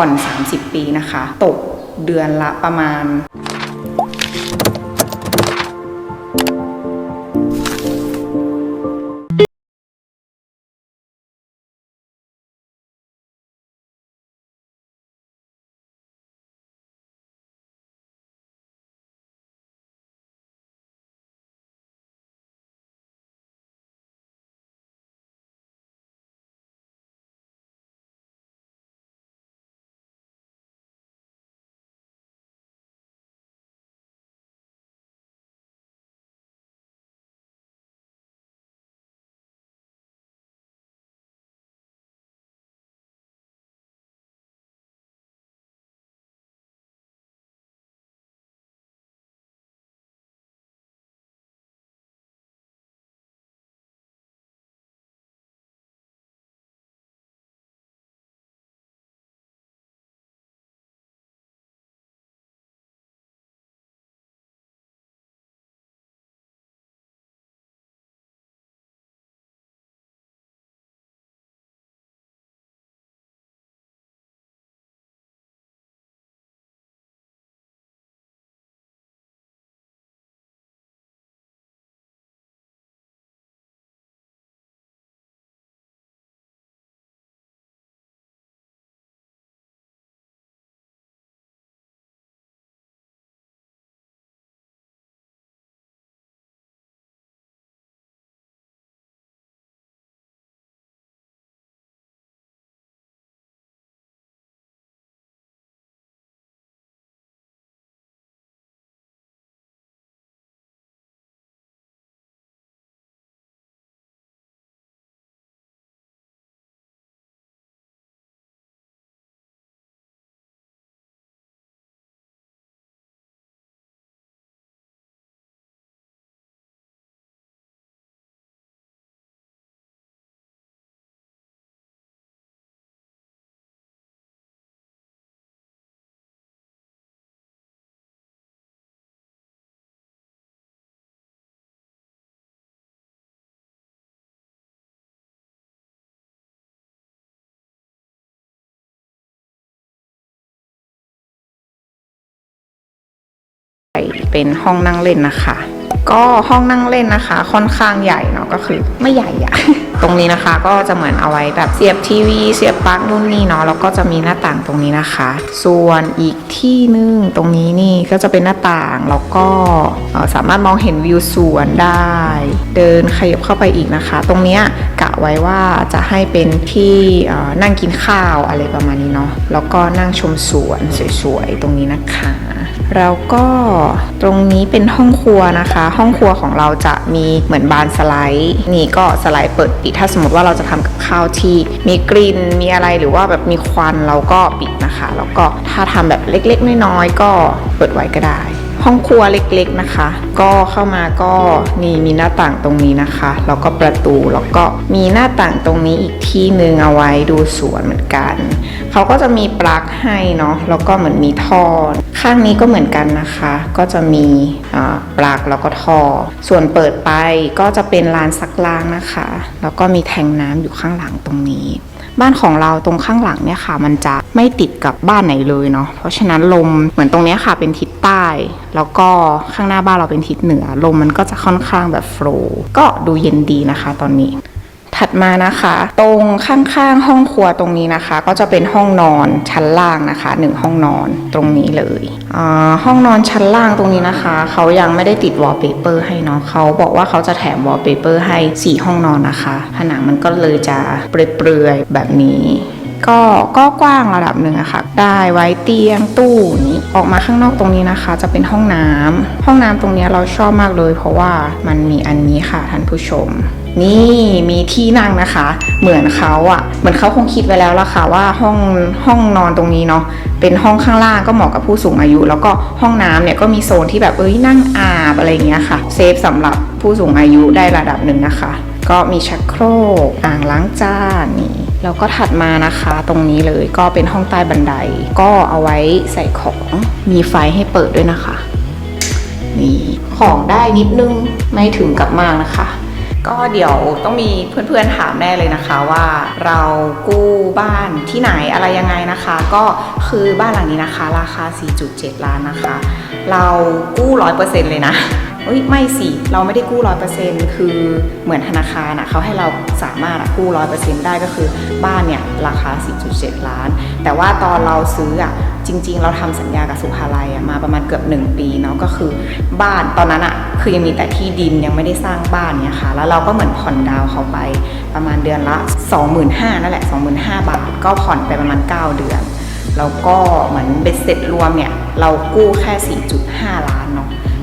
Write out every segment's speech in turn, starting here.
ผ่อน 30 ปีนะคะ ตกเดือนละประมาณ เป็นห้องนั่งเล่นนะคะ ก็ห้องนั่งเล่นนะคะ ค่อนข้างใหญ่เนาะก็คือไม่ใหญ่อะตรงนี้นะคะ ก็จะเหมือนเอาไว้แบบเสียบทีวีเสียบปลั๊กนู่นนี่เนาะแล้วก็จะมีหน้าต่างตรงนี้นะคะ ส่วนอีกที่หนึงตรงนี้นี่ก็จะเป็นหน้าต่างแล้วก็สามารถมองเห็นวิวสวนได้ เดินขยับเข้าไปอีกนะคะ ตรงเนี้ยกะไว้ว่าจะให้เป็นที่นั่งกินข้าวอะไรประมาณนี้เนาะแล้วก็นั่งชมสวนสวยๆตรงนี้นะคะแล้วก็ตรงนี้เป็นห้องครัวนะคะ ห้องครัวของเราจะมีเหมือนบานสไลด์ นี่ก็สไลด์เปิดติถ้าสมมติว่าเราจะทำกับข้าวที่มีกลิ่นมีอะไรหรือว่าแบบมีควันเราก็ปิดนะคะ แล้วก็ถ้าทำแบบเล็กๆน้อยๆก็เปิดไว้ก็ได้ ห้องครัวเล็กๆนะคะ ก็เข้ามาก็นี่มีหน้าต่างตรงนี้นะคะ แล้วก็ประตูแล้วก็มีหน้าต่างตรงนี้อีกที่หนึ่งเอาไว้ดูสวนเหมือนกัน เขาก็จะมีปลั๊กให้เนาะแล้วก็เหมือนมีท่อข้างนี้ก็เหมือนกันนะคะ ก็จะมีปลั๊กแล้วก็ท่อ ส่วนเปิดไปก็จะเป็นลานซักล้างนะคะ แล้วก็มีแทงน้ำอยู่ข้างหลังตรงนี้ บ้านของเราตรงข้างหลังเนี่ยค่ะ มันจะไม่ติดกับบ้านไหนเลยเนาะเพราะฉะนั้นลมเหมือนตรงนี้ค่ะเป็นทิศใต้ แล้วก็ข้างหน้าบ้านเราเป็นทิศเหนือ ลมมันก็จะค่อนข้างแบบโฟล์ก็ดูเย็นดีนะคะ ตอนนี้ ถัดมานะคะ ตรงข้างๆห้องครัวตรงนี้นะคะ ก็จะเป็นห้องนอนชั้นล่างนะคะหนึ่งห้องนอนตรงนี้เลยห้องนอนชั้นล่างตรงนี้นะคะ เขายังไม่ได้ติดวอลเปเปอร์ให้เนาะเขาบอกว่าเขาจะแถมวอลเปเปอร์ให้ 4 ห้องนอนนะคะ ผนังมันก็เลยจะเปรอยๆแบบนี้ก็ก็กว้างระดับหนึ่งอะค่ะ ได้ไว้เตียงตู้นี้ออกมาข้างนอกตรงนี้นะคะ จะเป็นห้องน้ำห้องน้ำตรงนี้เราชอบมากเลย เพราะว่ามันมีอันนี้ค่ะท่านผู้ชม นี่มีที่นั่งนะคะ เหมือนเขาอะเหมือนเขาคงคิดไว้แล้วล่ะค่ะว่าห้องห้องนอนตรงนี้เนาะเป็นห้องข้างล่างก็เหมาะกับผู้สูงอายุ แล้วก็ห้องน้ำเนี่ยก็มีโซนที่แบบเอ้ยนั่งอาบอะไรเงี้ยค่ะเซฟสำหรับผู้สูงอายุได้ระดับหนึ่งนะคะ ก็มีชักโครกอ่างล้างจานนี่แล้วก็ถัดมานะคะตรงนี้เลยก็เป็นห้องใต้บันได ก็เอาไว้ใส่ของมีไฟให้เปิดด้วยนะคะนี่ของได้นิดนึงไม่ถึงกับมากนะคะ ก็เดี๋ยวต้องมีเพื่อนๆถามแน่เลยนะคะว่าเรากู้บ้านที่ไหนอะไรยังไงนะคะ ก็คือบ้านหลังนี้นะคะ ราคา 4.7 ล้านนะคะ เรากู้ร้อยเปอร์เซ็นต์เลยนะ เอ้ยไม่สิเราไม่ได้กู้ร้อยเปอร์เซ็นต์คือเหมือนธนาคารอะเขาให้เราสามารถกู้ร้อยเปอร์เซ็นต์ได้ก็คือบ้านเนี่ยราคา4.7ล้าน แต่ว่าตอนเราซื้ออะจริง ๆ เราทำสัญญากับสุภาลัยอะมาประมาณเกือบ 1 ปีเนาะก็คือบ้านตอนนั้นอะคือยังมีแต่ที่ดินยังไม่ได้สร้างบ้านเนี่ยค่ะแล้วเราก็เหมือนผ่อนดาวเขาไปประมาณเดือนละ 25,000นั่นแหละ 25,000 บาท ก็ผ่อนไปประมาณ 9 เดือน แล้วก็เหมือนเบ็ดเสร็จรวมเนี่ยเรากู้แค่ 4.5 ล้านเนาะ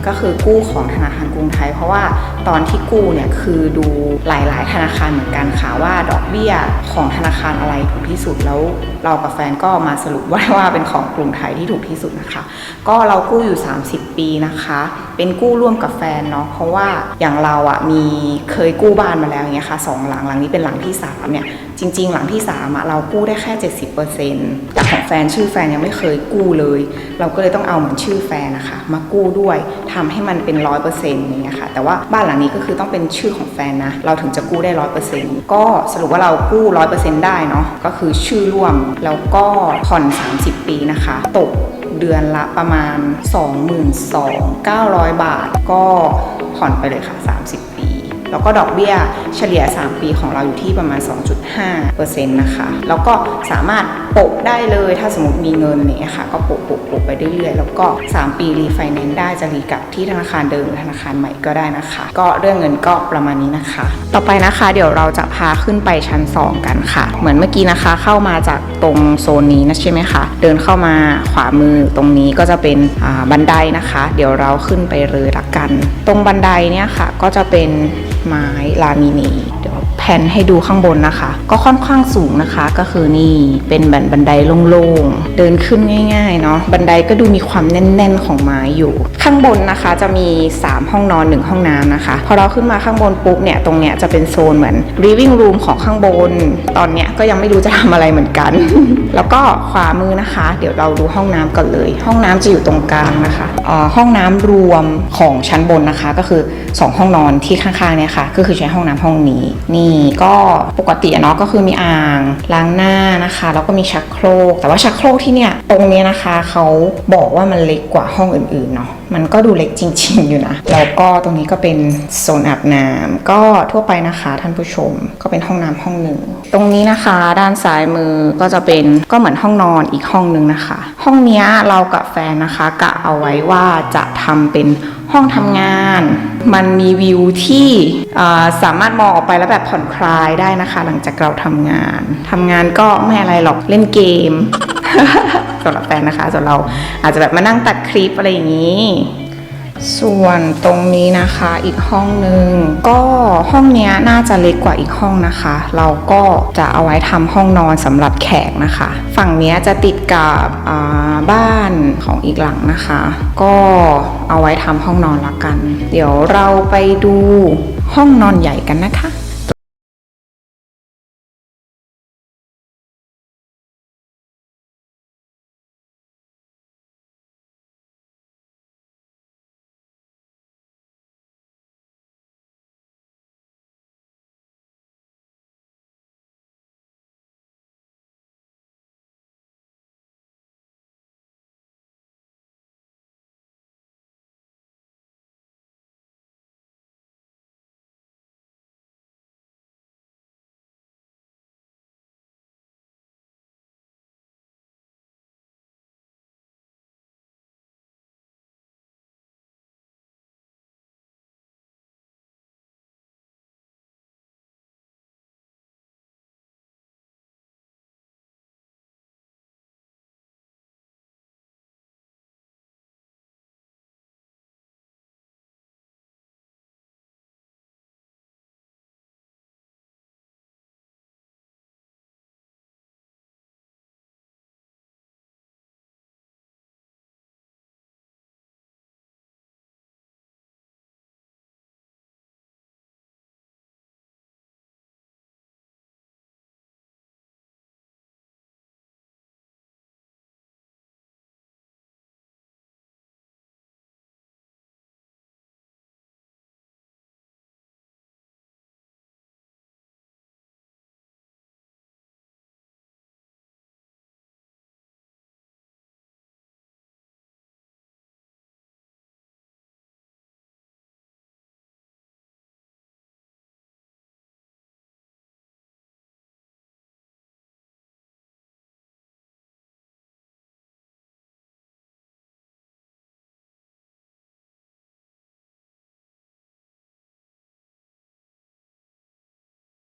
ก็คือกู้ของธนาคารกรุงไทย เพราะว่าตอนที่กู้เนี่ยคือดูหลายๆ ธนาคารเหมือนกันค่ะว่าดอกเบี้ยของธนาคารอะไรถูกที่สุดแล้วเรากับแฟนก็มาสรุปว่าว่าเป็นของกรุงไทยที่ถูกที่สุดนะคะ ก็เรากู้อยู่ 30 ปีนะคะ เป็นกู้ร่วมกับแฟนเนาะเพราะว่าอย่างเราอะ่ะมีเคยกู้บ้านมาแล้วอย่างเงี้ยค่ะสองหลังหลังนี้เป็นหลังที่สามเนี่ย จริง ๆ หลังที่สามอะเรากู้ได้แค่ 70%แต่ของแฟนชื่อแฟนยังไม่เคยกู้เลย เราก็เลยต้องเอาเหมือนชื่อแฟนนะคะมากู้ด้วยทำให้มันเป็นร้อยเปอร์เซ็นต์อย่างเงี้ยค่ะแต่ว่าบ้านหลังนี้ก็คือต้องเป็นชื่อของแฟนนะ เราถึงจะกู้ได้ร้อยเปอร์เซ็นต์ก็สรุปว่าเรากู้ร้อยเปอร์เซ็นต์ได้เนาะก็คือชื่อร่วมแล้วก็ผ่อน30 ปีนะคะ ตกเดือนละประมาณ 22,900 บาท ก็ผ่อนไปเลยค่ะ 30ป แล้วก็ดอกเบี้ยเฉลี่ย 3 ปีของเราอยู่ที่ประมาณ 2.5%นะคะแล้วก็สามารถโปะได้เลยถ้าสมมติมีเงินเนี่ยค่ะก็โปะโปะโปะไปเรื่อยๆ แล้วก็ 3 ปีรีไฟแนนซ์ได้จะรีกลับที่ธนาคารเดิมหรือธนาคารใหม่ก็ได้นะคะ ก็เรื่องเงินก็ประมาณนี้นะคะ ต่อไปนะคะเดี๋ยวเราจะพาขึ้นไปชั้น 2 กันค่ะ เหมือนเมื่อกี้นะคะเข้ามาจากตรงโซนนี้นะใช่ไหมคะเดินเข้ามาขวามือตรงนี้ก็จะเป็นบันไดนะคะ เดี๋ยวเราขึ้นไปเลยละกัน ตรงบันไดเนี่ยค่ะก็จะเป็นไม้ลามิเนต แผนให้ดูข้างบนนะคะ ก็ค่อนข้างสูงนะคะ ก็คือนี่เป็นบันบันไดโล่งๆ เดินขึ้นง่ายๆเนาะ บันไดก็ดูมีความแน่นๆของไม้อยู่ ข้างบนนะคะจะมี 3 ห้องนอน 1 ห้องน้ำนะคะ พอเราขึ้นมาข้างบนปุ๊บเนี่ย ตรงเนี้ยจะเป็นโซนเหมือน living room ของข้างบน ตอนเนี้ยก็ยังไม่รู้จะทำอะไรเหมือนกัน แล้วก็ขวามือนะคะ เดี๋ยวเราดูห้องน้ำก่อนเลย ห้องน้ำจะอยู่ตรงกลางนะคะอ่อห้องน้ำรวมของชั้นบนนะคะ ก็คือ 2 ห้องนอนที่ข้างๆเนี่ยค่ะ ก็คือใช้ห้องน้ำห้องนี้นี่ก็ปกติเนาะก็คือมีอ่างล้างหน้านะคะ แล้วก็มีชักโครก แต่ว่าชักโครกที่เนี่ยตรงเนี้ยนะคะเขาบอกว่ามันเล็กกว่าห้องอื่นๆเนาะมันก็ดูเล็กจริง ๆ อยู่นะแล้วก็ตรงนี้ก็เป็นโซนอาบน้ำก็ทั่วไปนะคะท่านผู้ชมก็เป็นห้องน้ำห้องหนึ่งตรงนี้นะคะ ด้านซ้ายมือก็จะเป็นก็เหมือนห้องนอนอีกห้องหนึ่งนะคะ ห้องเนี้ยเรากับแฟนนะคะกะเอาไว้ว่าจะทำเป็นห้องทำงาน มันมีวิวที่ สามารถมองออกไปแล้วแบบผ่อนคลายได้นะคะ หลังจากเราทำงานทำงานก็ไม่อะไรหรอกเล่นเกมสำหรับแฟนนะคะส่วนเราอาจจะแบบมานั่งตัดคลิปอะไรอย่างนี้ ส่วนตรงนี้นะคะอีกห้องหนึ่งก็ห้องนี้น่าจะเล็กกว่าอีกห้องนะคะ เราก็จะเอาไว้ทำห้องนอนสำหรับแขกนะคะ ฝั่งนี้จะติดกับบ้านของอีกหลังนะคะ ก็เอาไว้ทำห้องนอนละกัน เดี๋ยวเราไปดูห้องนอนใหญ่กันนะคะ